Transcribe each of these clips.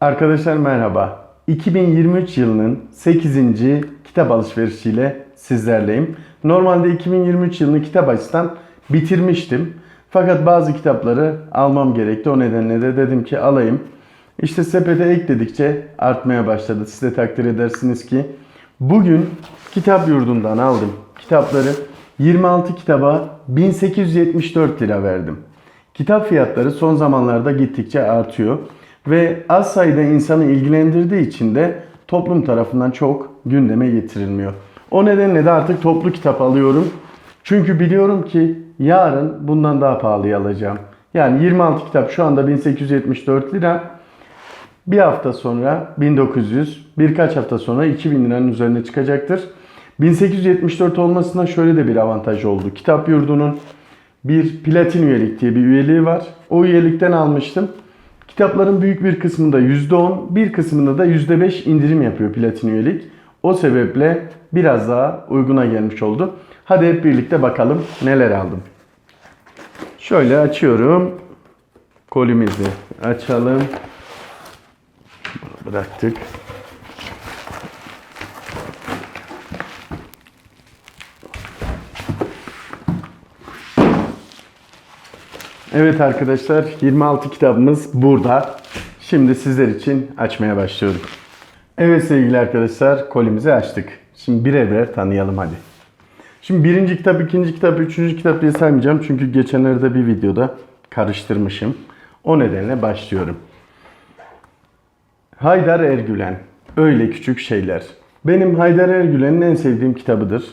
Arkadaşlar merhaba. 2023 yılının 8. kitap alışverişiyle sizlerleyim. Normalde 2023 yılını kitap açısından bitirmiştim. Fakat bazı kitapları almam gerekti. O nedenle de dedim ki alayım. İşte sepete ekledikçe artmaya başladı. Siz de takdir edersiniz ki. Bugün kitap yurdundan aldım. Kitapları 26 kitaba 1874 lira verdim. Kitap fiyatları son zamanlarda gittikçe artıyor ve az sayıda insanı ilgilendirdiği için de toplum tarafından çok gündeme getirilmiyor. O nedenle de artık toplu kitap alıyorum. Çünkü biliyorum ki yarın bundan daha pahalıya alacağım. Yani 26 kitap şu anda 1874 lira. Bir hafta sonra 1900, birkaç hafta sonra 2000 liranın üzerine çıkacaktır. 1874 olmasına şöyle de bir avantaj oldu. Kitap Yurdu'nun bir platin üyelik diye bir üyeliği var. O üyelikten almıştım. Kitapların büyük bir kısmında %10, bir kısmında da %5 indirim yapıyor platin üyelik. O sebeple biraz daha uyguna gelmiş oldu. Hadi hep birlikte bakalım neler aldım. Şöyle açıyorum. Kolimizi açalım. Bıraktık. Evet arkadaşlar 26 kitabımız burada. Şimdi sizler için açmaya başlıyorum. Evet sevgili arkadaşlar kolimizi açtık. Şimdi birer birer tanıyalım hadi. Şimdi birinci kitap, ikinci kitap, üçüncü kitap diye saymayacağım. Çünkü geçenlerde bir videoda karıştırmışım. O nedenle başlıyorum. Haydar Ergülen. Öyle küçük şeyler. Benim Haydar Ergülen'in en sevdiğim kitabıdır.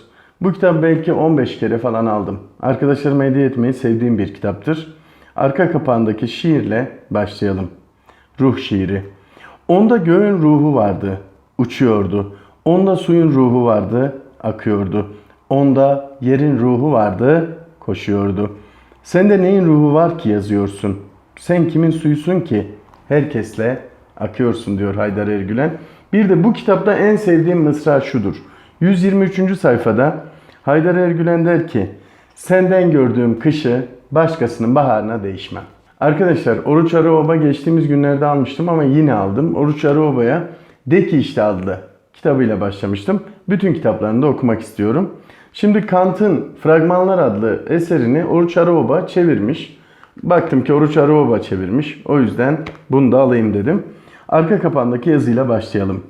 Bu kitap belki 15 kere falan aldım. Arkadaşlarıma hediye etmeyi sevdiğim bir kitaptır. Arka kapağındaki şiirle başlayalım. Ruh şiiri. Onda göğün ruhu vardı, uçuyordu. Onda suyun ruhu vardı, akıyordu. Onda yerin ruhu vardı, koşuyordu. Sende neyin ruhu var ki yazıyorsun? Sen kimin suyusun ki? Herkesle akıyorsun diyor Haydar Ergülen. Bir de bu kitapta en sevdiğim mısra şudur. 123. sayfada Haydar Ergülen der ki Senden gördüğüm kışı başkasının baharına değişmem. Arkadaşlar Oruç Arıoba geçtiğimiz günlerde almıştım ama yine aldım. Oruç Arıoba'ya De ki işte adlı kitabıyla başlamıştım. Bütün kitaplarını da okumak istiyorum. Şimdi Kant'ın Fragmanlar adlı eserini Oruç Arıoba çevirmiş. Baktım ki Oruç Arıoba çevirmiş. O yüzden bunu da alayım dedim. Arka kapağındaki yazıyla başlayalım.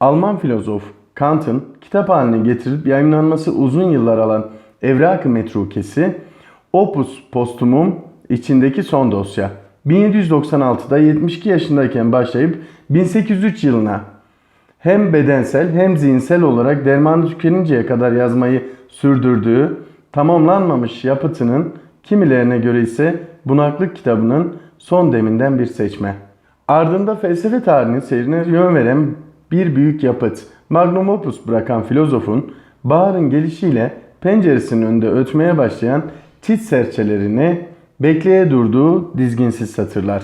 Alman filozof Kant'ın kitap haline getirilip yayınlanması uzun yıllar alan Evrak-ı Metrukesi Opus Postumum içindeki son dosya. 1796'da 72 yaşındayken başlayıp 1803 yılına hem bedensel hem zihinsel olarak dermanı tükeninceye kadar yazmayı sürdürdüğü tamamlanmamış yapıtının kimilerine göre ise Bunaklık kitabının son deminden bir seçme. Ardında felsefe tarihinin seyrine yön veren bir büyük yapıt, magnum opus bırakan filozofun baharın gelişiyle penceresinin önünde ötmeye başlayan tit serçelerini bekleye durduğu dizginsiz satırlar.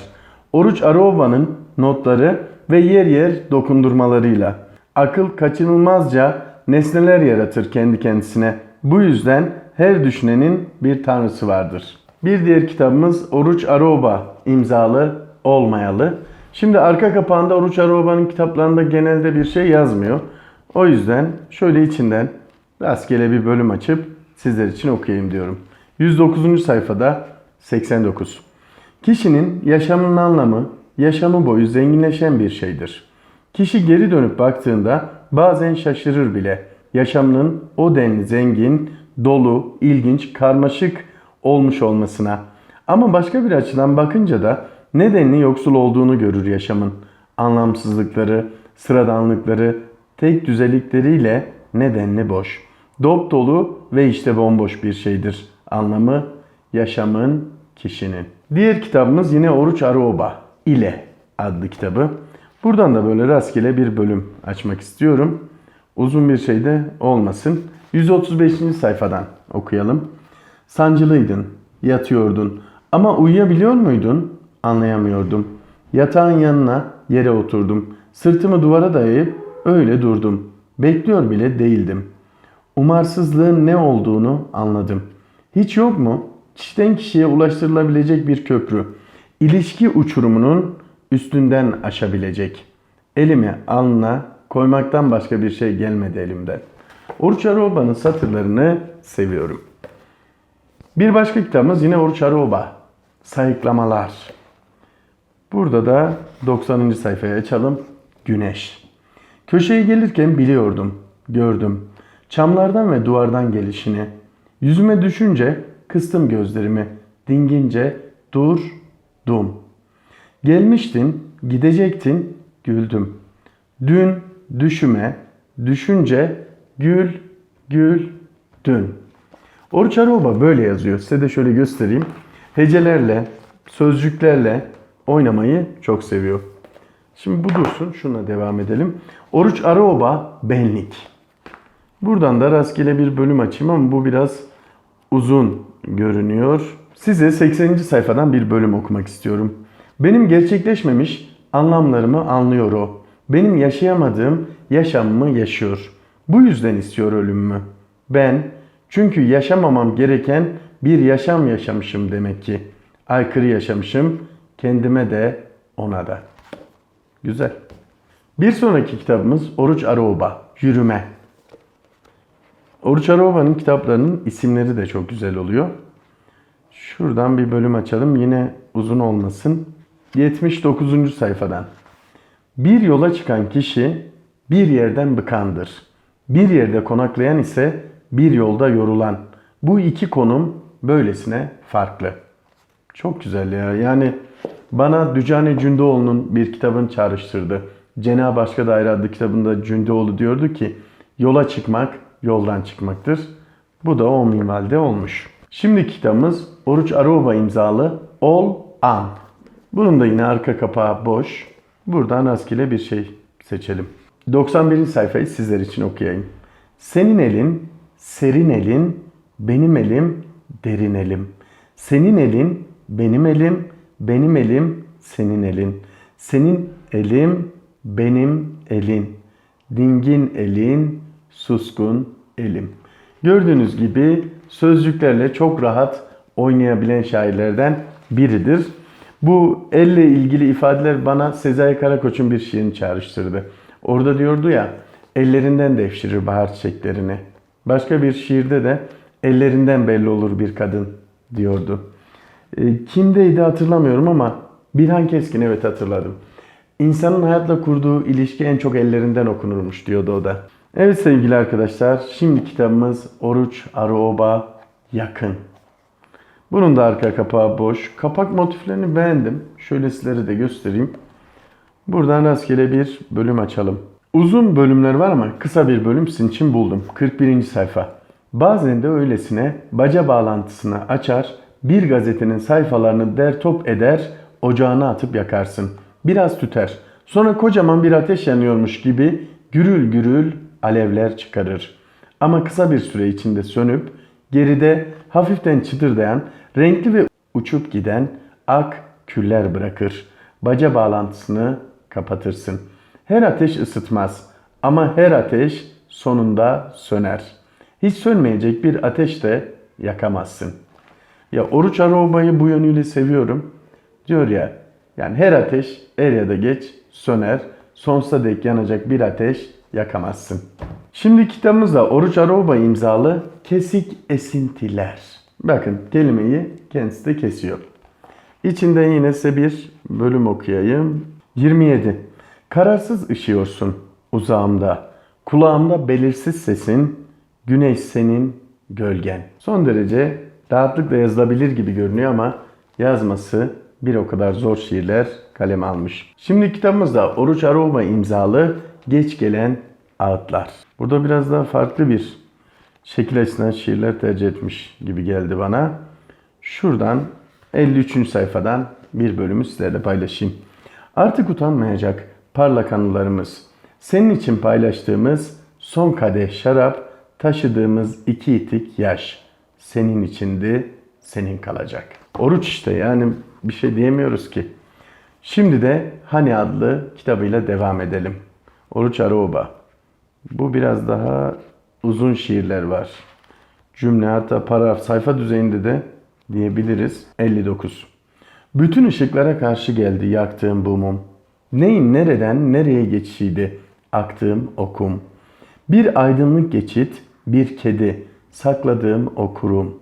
Oruç Aroba'nın notları ve yer yer dokundurmalarıyla. Akıl kaçınılmazca nesneler yaratır kendi kendisine. Bu yüzden her düşünenin bir tanrısı vardır. Bir diğer kitabımız Oruç Aroba imzalı olmayalı. Şimdi arka kapağında Oruç Aroba'nın kitaplarında genelde bir şey yazmıyor. O yüzden şöyle içinden rastgele bir bölüm açıp sizler için okuyayım diyorum. 109. sayfada 89. Kişinin yaşamının anlamı yaşamı boyu zenginleşen bir şeydir. Kişi geri dönüp baktığında bazen şaşırır bile. Yaşamının o denli zengin, dolu, ilginç, karmaşık olmuş olmasına. Ama başka bir açıdan bakınca da nedenli yoksul olduğunu görür yaşamın. Anlamsızlıkları, sıradanlıkları, tek düzelikleriyle nedenli boş. Dop dolu ve işte bomboş bir şeydir. Anlamı yaşamın, kişinin. Diğer kitabımız yine Oruç Aroba ile adlı kitabı. Buradan da böyle rastgele bir bölüm açmak istiyorum. Uzun bir şey de olmasın. 135. sayfadan okuyalım. Sancılıydın, yatıyordun ama uyuyabiliyor muydun? Anlayamıyordum. Yatağın yanına yere oturdum. Sırtımı duvara dayayıp öyle durdum. Bekliyor bile değildim. Umarsızlığın ne olduğunu anladım. Hiç yok mu? Kişiden kişiye ulaştırılabilecek bir köprü. İlişki uçurumunun üstünden aşabilecek. Elimi alnına koymaktan başka bir şey gelmedi elimden. Oruç Aroba'nın satırlarını seviyorum. Bir başka kitabımız yine Oruç Aroba. Sayıklamalar. Burada da 90. sayfayı açalım. Güneş. Köşeye gelirken biliyordum, gördüm. Çamlardan ve duvardan gelişini. Yüzüme düşünce kıstım gözlerimi. Dingince dur, dum. Gelmiştin, gidecektin, güldüm. Dün düşüme, düşünce gül, gül, dün. Oruç Aroba böyle yazıyor. Size de şöyle göstereyim. Hecelerle, sözcüklerle oynamayı çok seviyor. Şimdi bu dursun. Şuna devam edelim. Oruç Aroba benlik. Buradan da rastgele bir bölüm açayım ama bu biraz uzun görünüyor. Size 80. sayfadan bir bölüm okumak istiyorum. Benim gerçekleşmemiş anlamlarımı anlıyor o. Benim yaşayamadığım yaşamımı yaşıyor. Bu yüzden istiyor ölümümü. Ben çünkü yaşamamam gereken bir yaşam yaşamışım demek ki. Aykırı yaşamışım kendime de ona da. Güzel. Bir sonraki kitabımız Oruç Aroba, Yürüme. Oruç Aroba'nın kitaplarının isimleri de çok güzel oluyor. Şuradan bir bölüm açalım. Yine uzun olmasın. 79. sayfadan. Bir yola çıkan kişi bir yerden bıkandır. Bir yerde konaklayan ise bir yolda yorulan. Bu iki konum böylesine farklı. Çok güzel ya. Yani bana Dücane Cündoğlu'nun bir kitabını çağrıştırdı. Cenab-ı Aşk'a dair adlı kitabında Cündoğlu diyordu ki yola çıkmak yoldan çıkmaktır. Bu da o minvalde olmuş. Şimdi kitabımız Oruç Aroba imzalı All An. Bunun da yine arka kapağı boş. Buradan rastgele bir şey seçelim. 91. sayfayı sizler için okuyayım. Senin elin, serin elin, benim elim, derin elim. Senin elin, benim elim, benim elim, senin elin. Senin elim, benim elin. Dingin elin, suskun elim. Gördüğünüz gibi sözcüklerle çok rahat oynayabilen şairlerden biridir. Bu elle ilgili ifadeler bana Sezai Karakoç'un bir şiirini çağrıştırdı. Orada diyordu ya, ellerinden devşirir bahar çiçeklerini. Başka bir şiirde de ellerinden belli olur bir kadın diyordu. E, kimdeydi hatırlamıyorum ama Birhan Keskin evet hatırladım. İnsanın hayatla kurduğu ilişki en çok ellerinden okunurmuş diyordu o da. Evet sevgili arkadaşlar, şimdi kitabımız Oruç Aroba Yakın. Bunun da arka kapağı boş. Kapak motiflerini beğendim. Şöyle sizlere de göstereyim. Buradan rastgele bir bölüm açalım. Uzun bölümler var ama kısa bir bölüm sizin için buldum. 41. sayfa. Bazen de öylesine baca bağlantısını açar, bir gazetenin sayfalarını der top eder, ocağına atıp yakarsın. Biraz tüter. Sonra kocaman bir ateş yanıyormuş gibi gürül gürül alevler çıkarır. Ama kısa bir süre içinde sönüp geride hafiften çıtırdayan, renkli ve uçup giden ak küller bırakır. Baca bağlantısını kapatırsın. Her ateş ısıtmaz ama her ateş sonunda söner. Hiç sönmeyecek bir ateş de yakamazsın. Ya Oruç Aroba'yı bu yönüyle seviyorum. Diyor ya yani her ateş er ya da geç söner. Sonsuza dek yanacak bir ateş yakamazsın. Şimdi kitabımızda Oruç Aroba imzalı Kesik Esintiler. Bakın kelimeyi kendisi de kesiyor. İçinden yine size bir bölüm okuyayım. 27. Kararsız ışıyorsun uzağımda. Kulağımda belirsiz sesin. Güneş senin gölgen. Son derece rahatlıkla yazılabilir gibi görünüyor ama yazması bir o kadar zor şiirler kalem almış. Şimdi kitabımızda Oruç Aroba imzalı Geç Gelen Ağıtlar. Burada biraz daha farklı bir şekil açısından şiirler tercih etmiş gibi geldi bana. Şuradan 53. sayfadan bir bölümü sizlerle paylaşayım. Artık utanmayacak parlak anılarımız. Senin için paylaştığımız son kadeh şarap, taşıdığımız iki itik yaş. Senin içindi, senin kalacak. Oruç işte yani bir şey diyemiyoruz ki. Şimdi de Hani adlı kitabıyla devam edelim. Oruç Aroba. Bu biraz daha uzun şiirler var. Cümle hatta paragraf sayfa düzeyinde de diyebiliriz. 59. Bütün ışıklara karşı geldi yaktığım bu mum. Neyin nereden nereye geçişiydi aktığım okum. Bir aydınlık geçit, bir kedi, sakladığım o kurum.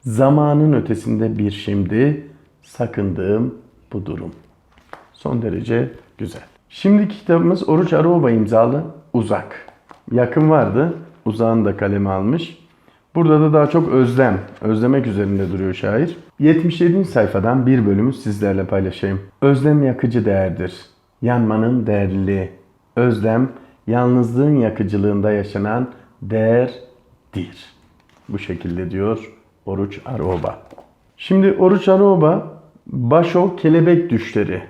Zamanın ötesinde bir şimdi, sakındığım bu durum. Son derece güzel. Şimdiki kitabımız Oruç Aruoba imzalı Uzak. Yakın vardı, uzağını da kaleme almış. Burada da daha çok özlem, özlemek üzerinde duruyor şair. 77. sayfadan bir bölümü sizlerle paylaşayım. Özlem yakıcı değerdir. Yanmanın değerliliği. Özlem, yalnızlığın yakıcılığında yaşanan değerdir. Bu şekilde diyor Oruç Aruoba. Şimdi Oruç Aruoba, Başo Kelebek Düşleri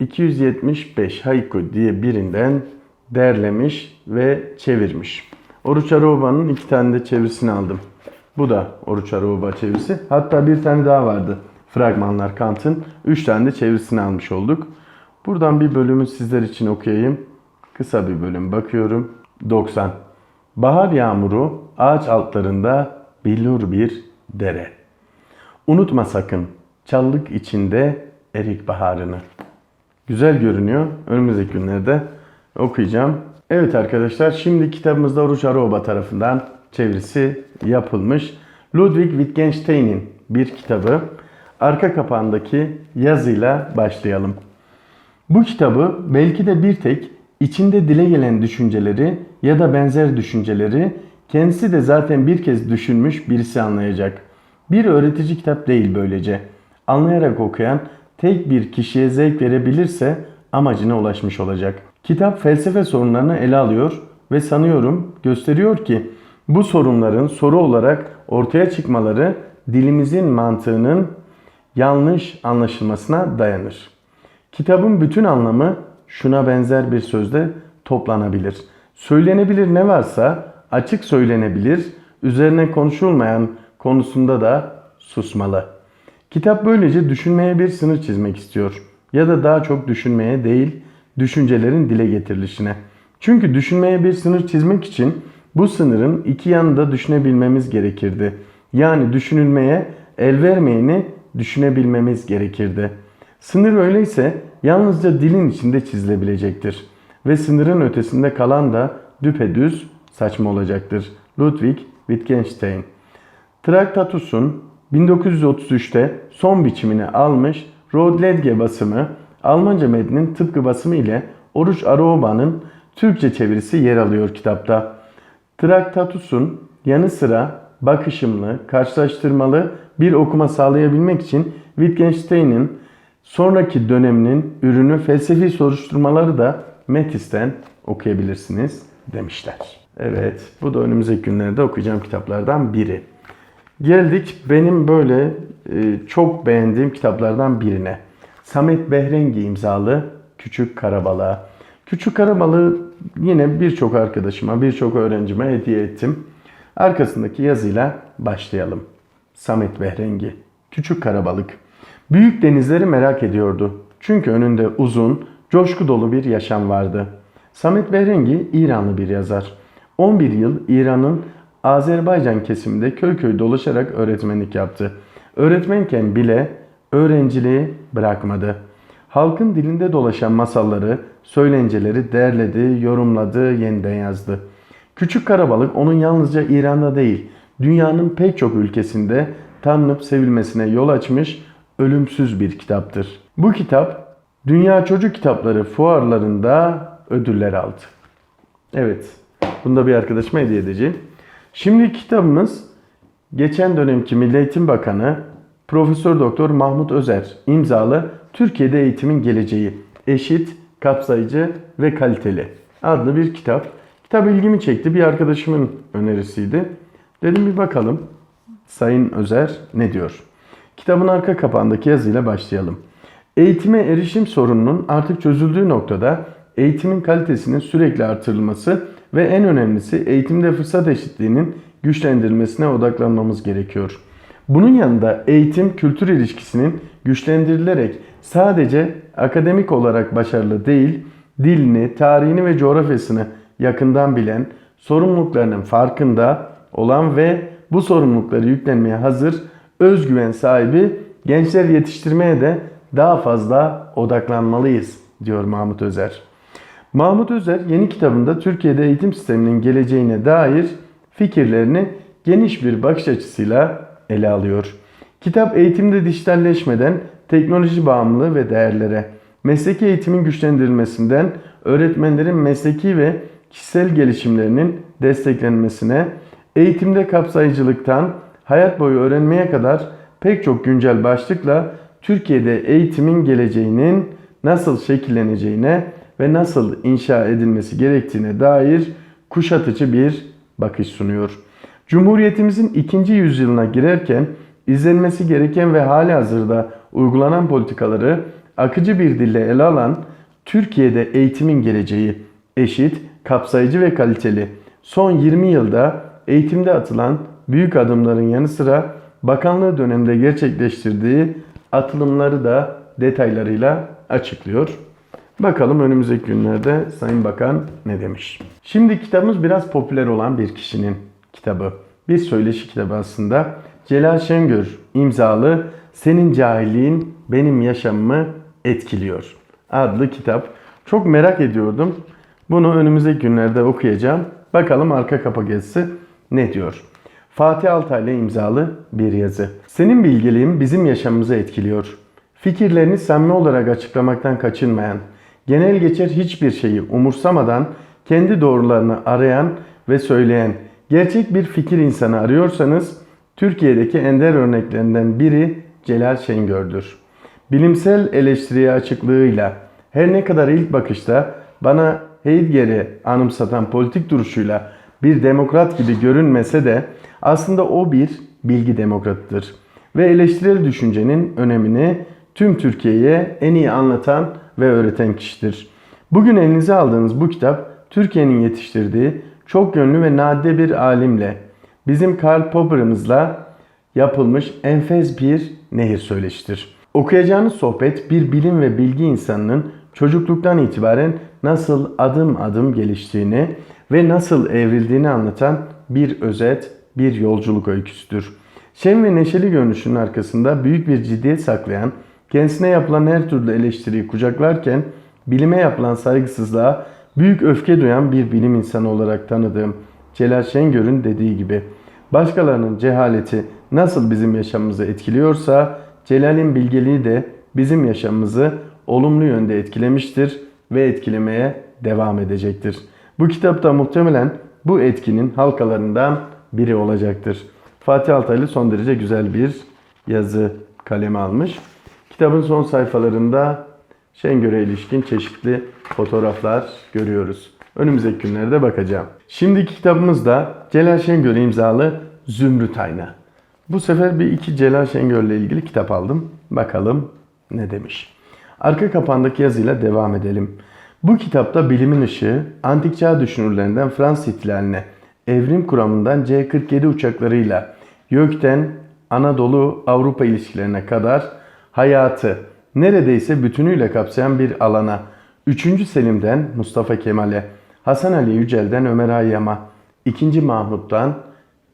275 haiku diye birinden derlemiş ve çevirmiş. Oruç Aroba'nın iki tane de çevirisini aldım. Bu da Oruç Aroba çevirisi. Hatta bir tane daha vardı. Fragmanlar Kant'ın. Üç tane de çevirisini almış olduk. Buradan bir bölümü sizler için okuyayım. Kısa bir bölüm bakıyorum. 90. Bahar yağmuru ağaç altlarında billur bir dere. Unutma sakın çallık içinde erik baharını. Güzel görünüyor. Önümüzdeki günlerde okuyacağım. Evet arkadaşlar şimdi kitabımızda Oruç Aroba tarafından çevirisi yapılmış. Ludwig Wittgenstein'in bir kitabı. Arka kapağındaki yazıyla başlayalım. Bu kitabı belki de bir tek içinde dile gelen düşünceleri ya da benzer düşünceleri kendisi de zaten bir kez düşünmüş birisi anlayacak. Bir öğretici kitap değil böylece. Anlayarak okuyan tek bir kişiye zevk verebilirse amacına ulaşmış olacak. Kitap felsefe sorunlarını ele alıyor ve sanıyorum gösteriyor ki bu sorunların soru olarak ortaya çıkmaları dilimizin mantığının yanlış anlaşılmasına dayanır. Kitabın bütün anlamı şuna benzer bir sözde toplanabilir. Söylenebilir ne varsa açık söylenebilir, üzerine konuşulmayan konusunda da susmalı. Kitap böylece düşünmeye bir sınır çizmek istiyor. Ya da daha çok düşünmeye değil, düşüncelerin dile getirilişine. Çünkü düşünmeye bir sınır çizmek için bu sınırın iki yanında düşünebilmemiz gerekirdi. Yani düşünülmeye el vermeyeni düşünebilmemiz gerekirdi. Sınır öyleyse yalnızca dilin içinde çizilebilecektir. Ve sınırın ötesinde kalan da düpedüz saçma olacaktır. Ludwig Wittgenstein Traktatus'un 1933'te son biçimini almış Rodledge basımı Almanca metnin tıpkı basımı ile Oruç Aroba'nın Türkçe çevirisi yer alıyor kitapta. Traktatus'un yanı sıra bakışımlı, karşılaştırmalı bir okuma sağlayabilmek için Wittgenstein'in sonraki döneminin ürünü felsefi soruşturmaları da Metis'ten okuyabilirsiniz demişler. Evet, bu da önümüzdeki günlerde okuyacağım kitaplardan biri. Geldik benim böyle e, çok beğendiğim kitaplardan birine. Samet Behrengi imzalı Küçük Karabalığa. Küçük Karabalığı yine birçok arkadaşıma, birçok öğrencime hediye ettim. Arkasındaki yazıyla başlayalım. Samet Behrengi. Küçük Karabalık. Büyük denizleri merak ediyordu. Çünkü önünde uzun, coşku dolu bir yaşam vardı. Samet Behrengi İranlı bir yazar. 11 yıl İran'ın Azerbaycan kesiminde köy köy dolaşarak öğretmenlik yaptı. Öğretmenken bile öğrenciliği bırakmadı. Halkın dilinde dolaşan masalları, söylenceleri derledi, yorumladı, yeniden yazdı. Küçük Karabalık onun yalnızca İran'da değil, dünyanın pek çok ülkesinde tanınıp sevilmesine yol açmış ölümsüz bir kitaptır. Bu kitap Dünya Çocuk Kitapları fuarlarında ödüller aldı. Evet, bunu da bir arkadaşıma hediye edeceğim. Şimdi kitabımız geçen dönemki Milli Eğitim Bakanı Profesör Doktor Mahmut Özer imzalı Türkiye'de Eğitimin Geleceği eşit, kapsayıcı ve kaliteli adlı bir kitap. Kitap ilgimi çekti. Bir arkadaşımın önerisiydi. Dedim bir bakalım Sayın Özer ne diyor? Kitabın arka kapağındaki yazıyla başlayalım. Eğitime erişim sorununun artık çözüldüğü noktada eğitimin kalitesinin sürekli artırılması ve en önemlisi eğitimde fırsat eşitliğinin güçlendirilmesine odaklanmamız gerekiyor. Bunun yanında eğitim kültür ilişkisinin güçlendirilerek sadece akademik olarak başarılı değil, dilini, tarihini ve coğrafyasını yakından bilen, sorumluluklarının farkında olan ve bu sorumlulukları yüklenmeye hazır, özgüven sahibi Gençler yetiştirmeye de daha fazla odaklanmalıyız diyor Mahmut Özer. Mahmut Özer yeni kitabında Türkiye'de eğitim sisteminin geleceğine dair fikirlerini geniş bir bakış açısıyla ele alıyor. Kitap eğitimde dijitalleşmeden teknoloji bağımlılığı ve değerlere, mesleki eğitimin güçlendirilmesinden öğretmenlerin mesleki ve kişisel gelişimlerinin desteklenmesine, eğitimde kapsayıcılıktan hayat boyu öğrenmeye kadar pek çok güncel başlıkla Türkiye'de eğitimin geleceğinin nasıl şekilleneceğine ve nasıl inşa edilmesi gerektiğine dair kuşatıcı bir bakış sunuyor. Cumhuriyetimizin ikinci yüzyılına girerken izlenmesi gereken ve hali hazırda uygulanan politikaları akıcı bir dille ele alan Türkiye'de eğitimin geleceği eşit, kapsayıcı ve kaliteli. Son 20 yılda eğitimde atılan büyük adımların yanı sıra bakanlığı döneminde gerçekleştirdiği atılımları da detaylarıyla açıklıyor. Bakalım önümüzdeki günlerde Sayın Bakan ne demiş. Şimdi kitabımız biraz popüler olan bir kişinin kitabı. Bir söyleşi kitabı aslında. Celal Şengör imzalı Senin Cahilliğin Benim Yaşamımı Etkiliyor adlı kitap. Çok merak ediyordum. Bunu önümüzdeki günlerde okuyacağım. Bakalım arka kapak yazısı ne diyor. Fatih Altaylı imzalı bir yazı. Senin bilgeliğin bizim yaşamımızı etkiliyor. Fikirlerini samimi olarak açıklamaktan kaçınmayan, genel geçer hiçbir şeyi umursamadan kendi doğrularını arayan ve söyleyen gerçek bir fikir insanı arıyorsanız Türkiye'deki ender örneklerinden biri Celal Şengör'dür. Bilimsel eleştiriye açıklığıyla her ne kadar ilk bakışta bana Heidegger'i anımsatan politik duruşuyla bir demokrat gibi görünmese de aslında o bir bilgi demokratıdır. Ve eleştirel düşüncenin önemini tüm Türkiye'ye en iyi anlatan ve öğreten kişidir. Bugün elinize aldığınız bu kitap Türkiye'nin yetiştirdiği çok yönlü ve nadide bir alimle bizim Karl Popper'ımızla yapılmış enfes bir nehir söyleşidir. Okuyacağınız sohbet bir bilim ve bilgi insanının çocukluktan itibaren nasıl adım adım geliştiğini ve nasıl evrildiğini anlatan bir özet, bir yolculuk öyküsüdür. Şen ve neşeli görünüşünün arkasında büyük bir ciddiyet saklayan, kendisine yapılan her türlü eleştiriyi kucaklarken bilime yapılan saygısızlığa büyük öfke duyan bir bilim insanı olarak tanıdığım Celal Şengör'ün dediği gibi başkalarının cehaleti nasıl bizim yaşamımızı etkiliyorsa Celal'in bilgeliği de bizim yaşamımızı olumlu yönde etkilemiştir ve etkilemeye devam edecektir. Bu kitapta muhtemelen bu etkinin halkalarından biri olacaktır. Fatih Altaylı son derece güzel bir yazı kaleme almış. Kitabın son sayfalarında Şengör'e ilişkin çeşitli fotoğraflar görüyoruz. Önümüzdeki günlerde bakacağım. Şimdiki kitabımız da Celal Şengör imzalı Zümrüt Ayna. Bu sefer bir iki Celal Şengör'le ilgili kitap aldım. Bakalım ne demiş. Arka kapağındaki yazıyla devam edelim. Bu kitapta bilimin ışığı, antik çağ düşünürlerinden Fransız ihtilaline, evrim kuramından C-47 uçaklarıyla, YÖK'ten Anadolu-Avrupa ilişkilerine kadar hayatı neredeyse bütünüyle kapsayan bir alana, 3. Selim'den Mustafa Kemal'e, Hasan Ali Yücel'den Ömer Hayyam'a, 2. Mahmut'tan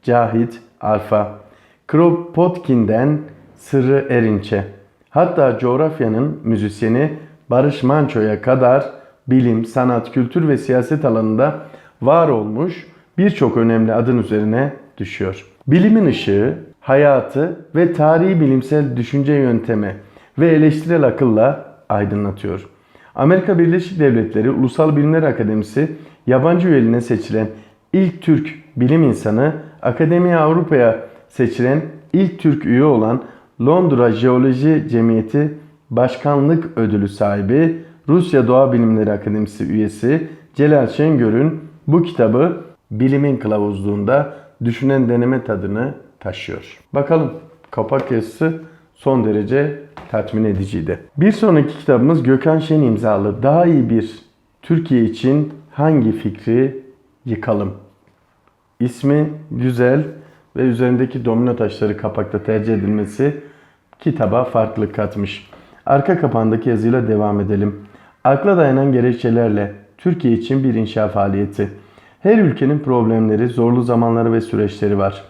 Cahit Arfa, Kropotkin'den Sırrı Erinç'e, hatta coğrafyanın müzisyeni Barış Manço'ya kadar bilim, sanat, kültür ve siyaset alanında var olmuş birçok önemli adın üzerine düşüyor. Bilimin ışığı, hayatı ve tarihi bilimsel düşünce yöntemi ve eleştirel akılla aydınlatıyor. Amerika Birleşik Devletleri Ulusal Bilimler Akademisi yabancı üyeliğine seçilen ilk Türk bilim insanı, Akademi Avrupa'ya seçilen ilk Türk üye olan Londra Jeoloji Cemiyeti Başkanlık Ödülü sahibi Rusya Doğa Bilimleri Akademisi üyesi Celal Şengör'ün bu kitabı bilimin kılavuzluğunda düşünen deneme tadını taşıyor. Bakalım kapak yazısı son derece tatmin ediciydi. Bir sonraki kitabımız Gökhan Şen imzalı Daha iyi bir Türkiye için hangi fikri yıkalım? İsmi güzel ve üzerindeki domino taşları kapakta tercih edilmesi kitaba farklılık katmış. Arka kapağındaki yazıyla devam edelim. Akla dayanan gerekçelerle Türkiye için bir inşa faaliyeti. Her ülkenin problemleri, zorlu zamanları ve süreçleri var.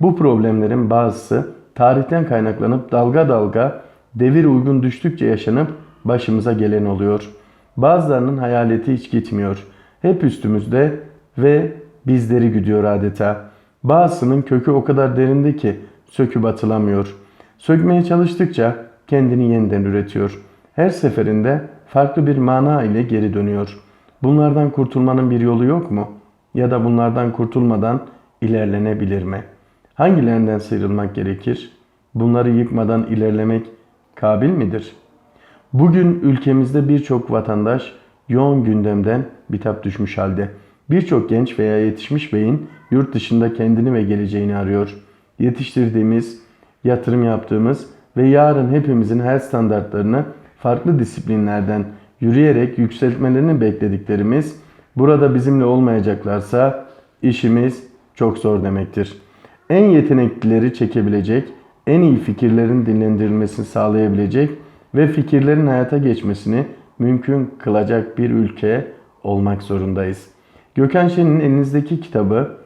Bu problemlerin bazısı tarihten kaynaklanıp dalga dalga devir uygun düştükçe yaşanıp başımıza gelen oluyor. Bazılarının hayaleti hiç gitmiyor. Hep üstümüzde ve bizleri güdüyor adeta. Bazısının kökü o kadar derinde ki söküp atılamıyor. Sökmeye çalıştıkça kendini yeniden üretiyor. Her seferinde farklı bir mana ile geri dönüyor. Bunlardan kurtulmanın bir yolu yok mu? Ya da bunlardan kurtulmadan ilerlenebilir mi? Hangilerinden sıyrılmak gerekir? Bunları yıkmadan ilerlemek kabil midir? Bugün ülkemizde birçok vatandaş yoğun gündemden bitap düşmüş halde. Birçok genç veya yetişmiş beyin yurt dışında kendini ve geleceğini arıyor. Yetiştirdiğimiz, yatırım yaptığımız ve yarın hepimizin her standartlarını farklı disiplinlerden yürüyerek yükseltmelerini beklediklerimiz burada bizimle olmayacaklarsa işimiz çok zor demektir. En yeteneklileri çekebilecek, en iyi fikirlerin dinlendirilmesini sağlayabilecek ve fikirlerin hayata geçmesini mümkün kılacak bir ülke olmak zorundayız. Gökhan Şen'in elinizdeki kitabı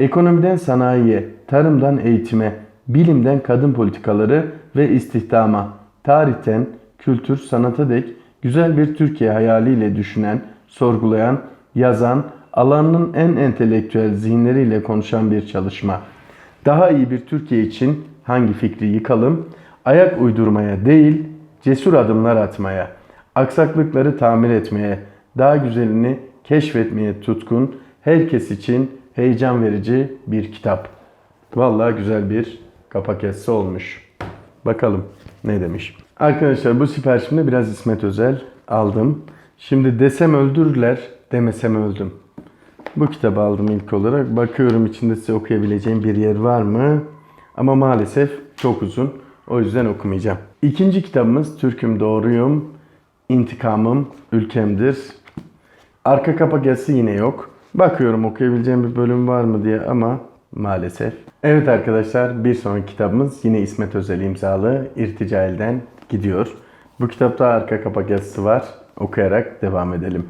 Ekonomiden sanayiye, tarımdan eğitime, bilimden kadın politikaları ve istihdama, tarihten kültür, sanata dek güzel bir Türkiye hayaliyle düşünen, sorgulayan, yazan, alanının en entelektüel zihinleriyle konuşan bir çalışma. Daha iyi bir Türkiye için hangi fikri yıkalım? Ayak uydurmaya değil, cesur adımlar atmaya, aksaklıkları tamir etmeye, daha güzelini keşfetmeye tutkun, herkes için heyecan verici bir kitap. Vallahi güzel bir kapak yazısı olmuş. Bakalım ne demiş. Arkadaşlar bu siparişimde biraz İsmet Özel aldım. Şimdi desem öldürürler, demesem öldüm. Bu kitabı aldım ilk olarak. Bakıyorum içinde size okuyabileceğim bir yer var mı? Ama maalesef çok uzun. O yüzden okumayacağım. İkinci kitabımız Türk'üm Doğruyum, İntikamım Ülkemdir. Arka kapak yazısı yine yok. Bakıyorum okuyabileceğim bir bölüm var mı diye ama maalesef. Evet arkadaşlar bir sonraki kitabımız yine İsmet Özel imzalı İrtica Elden gidiyor. Bu kitapta arka kapak yazısı var. Okuyarak devam edelim.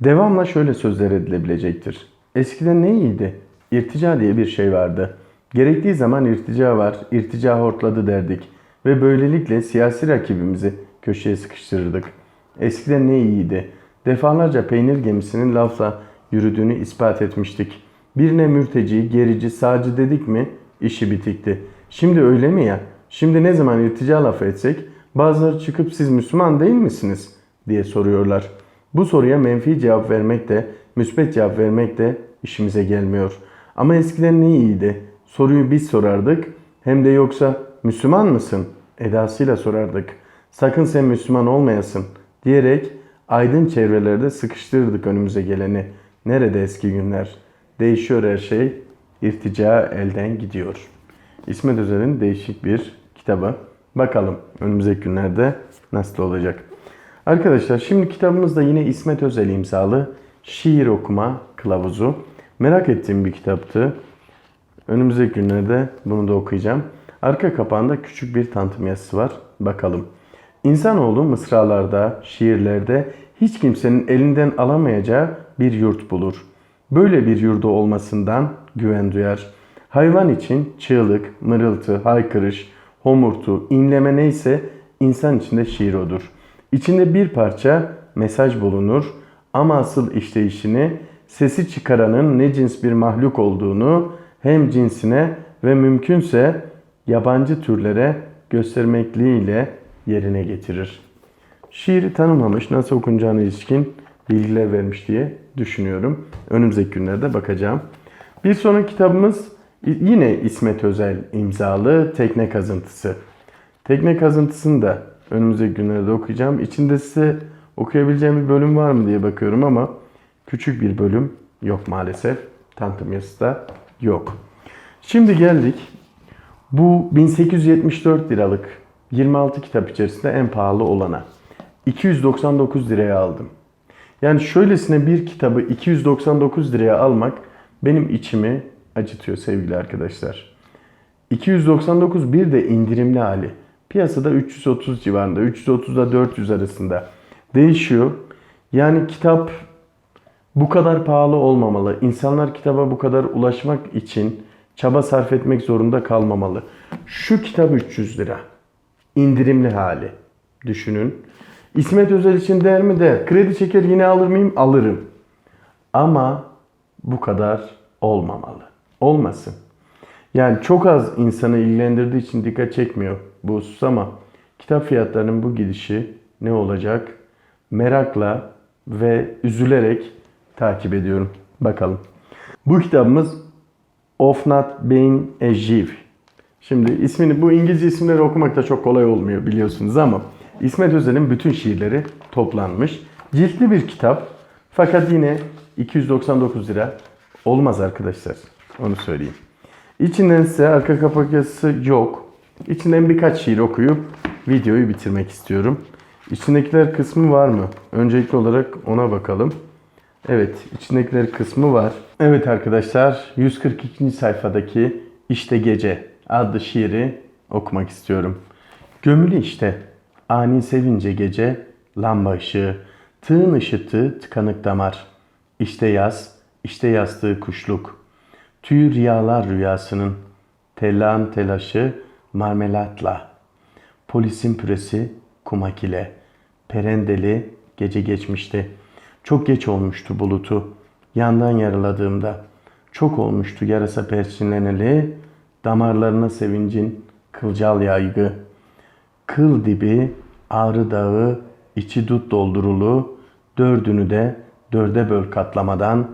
Devamla şöyle sözler edilebilecektir. Eskiden ne iyiydi? İrtica diye bir şey vardı. Gerektiği zaman irtica var, irtica hortladı derdik. Ve böylelikle siyasi rakibimizi köşeye sıkıştırırdık. Eskiden ne iyiydi? Defalarca peynir gemisinin lafla yürüdüğünü ispat etmiştik. Birine mürteci, gerici, sağcı dedik mi işi bitikti. Şimdi öyle mi ya? Şimdi ne zaman irtica lafı etsek bazıları çıkıp siz Müslüman değil misiniz diye soruyorlar. Bu soruya menfi cevap vermek de, müspet cevap vermek de işimize gelmiyor. Ama eskiden ne iyiydi? Soruyu biz sorardık. Hem de yoksa Müslüman mısın? Edasıyla sorardık. Sakın sen Müslüman olmayasın diyerek aydın çevrelerde sıkıştırırdık önümüze geleni. Nerede eski günler? Değişiyor her şey. İrtica elden gidiyor. İsmet Özel'in değişik bir kitabı. Bakalım önümüzdeki günlerde nasıl olacak. Arkadaşlar şimdi kitabımızda yine İsmet Özel imzalı şiir okuma kılavuzu. Merak ettiğim bir kitaptı. Önümüzdeki günlerde bunu da okuyacağım. Arka kapağında küçük bir tanıtım yazısı var. Bakalım. İnsanoğlu mısralarda, şiirlerde hiç kimsenin elinden alamayacağı bir yurt bulur. Böyle bir yurdu olmasından güven duyar. Hayvan için çığlık, mırıltı, haykırış, homurtu, inleme neyse insan içinde şiir odur. İçinde bir parça mesaj bulunur ama asıl işleyişini sesi çıkaranın ne cins bir mahluk olduğunu hem cinsine ve mümkünse yabancı türlere göstermekliğiyle yerine getirir. Şiiri tanımlamış, nasıl okunacağına ilişkin bilgiler vermiş diye düşünüyorum. Önümüzdeki günlerde bakacağım. Bir sonraki kitabımız yine İsmet Özel imzalı Tekne Kazıntısı. Tekne Kazıntısını da önümüzdeki günlerde okuyacağım. İçinde size okuyabileceğim bir bölüm var mı diye bakıyorum ama küçük bir bölüm yok maalesef. Tanıtım yazısı da yok. Şimdi geldik bu 1874 liralık 26 kitap içerisinde en pahalı olana. 299 liraya aldım. Yani şöylesine bir kitabı 299 liraya almak benim içimi acıtıyor sevgili arkadaşlar. 299 bir de indirimli hali. Piyasada 330 civarında, 330 ile 400 arasında değişiyor. Yani kitap bu kadar pahalı olmamalı. İnsanlar kitaba bu kadar ulaşmak için çaba sarf etmek zorunda kalmamalı. Şu kitap 300 lira. İndirimli hali. Düşünün. İsmet Özel için değer mi değer? Kredi çeker yine alır mıyım? Alırım. Ama bu kadar olmamalı. Olmasın. Yani çok az insanı ilgilendirdiği için dikkat çekmiyor bu husus ama kitap fiyatlarının bu gidişi ne olacak? Merakla ve üzülerek takip ediyorum. Bakalım. Bu kitabımız Of Not Being a Jew. Şimdi ismini bu İngilizce isimleri okumak da çok kolay olmuyor biliyorsunuz ama İsmet Özel'in bütün şiirleri toplanmış. Ciltli bir kitap fakat yine 299 lira olmaz arkadaşlar. Onu söyleyeyim. İçinden size arka kapak yazısı yok. İçinden birkaç şiir okuyup videoyu bitirmek istiyorum. İçindekiler kısmı var mı? Öncelikli olarak ona bakalım. Evet, içindekiler kısmı var. Evet arkadaşlar, 142. sayfadaki İşte Gece adlı şiiri okumak istiyorum. Gömülü işte, ani sevince gece, lamba ışığı, tığın ışıtı tıkanık damar. İşte yaz, işte yastığı kuşluk. Tüy rüyalar rüyasının, tellan telaşı marmelatla. Polisin püresi kumak ile. Perendeli gece geçmişti. Çok geç olmuştu bulutu. Yandan yaraladığımda. Çok olmuştu yarasa perçinleneli. Damarlarına sevincin kılcal yaygı. Kıl dibi, ağrı dağı, içi dut doldurulu. Dördünü de dörde böl katlamadan.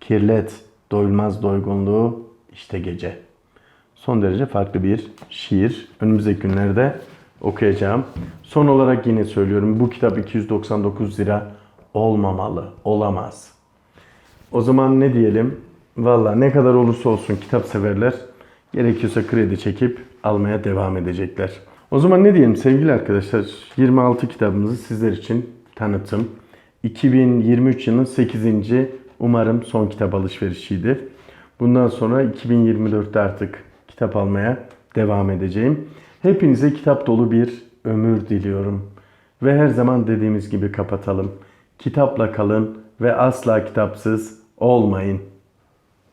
Kirlet, doyulmaz doygunluğu, işte gece. Son derece farklı bir şiir. Önümüzdeki günlerde okuyacağım. Son olarak yine söylüyorum. Bu kitap 299 lira olmamalı, olamaz. O zaman ne diyelim? Valla ne kadar olursa olsun kitap severler gerekiyorsa kredi çekip almaya devam edecekler. O zaman ne diyelim sevgili arkadaşlar? 26 kitabımızı sizler için tanıtım. 2023 yılının 8. umarım son kitap alışverişiydi. Bundan sonra 2024'te artık kitap almaya devam edeceğim. Hepinize kitap dolu bir ömür diliyorum. Ve her zaman dediğimiz gibi kapatalım. Kitapla kalın ve asla kitapsız olmayın.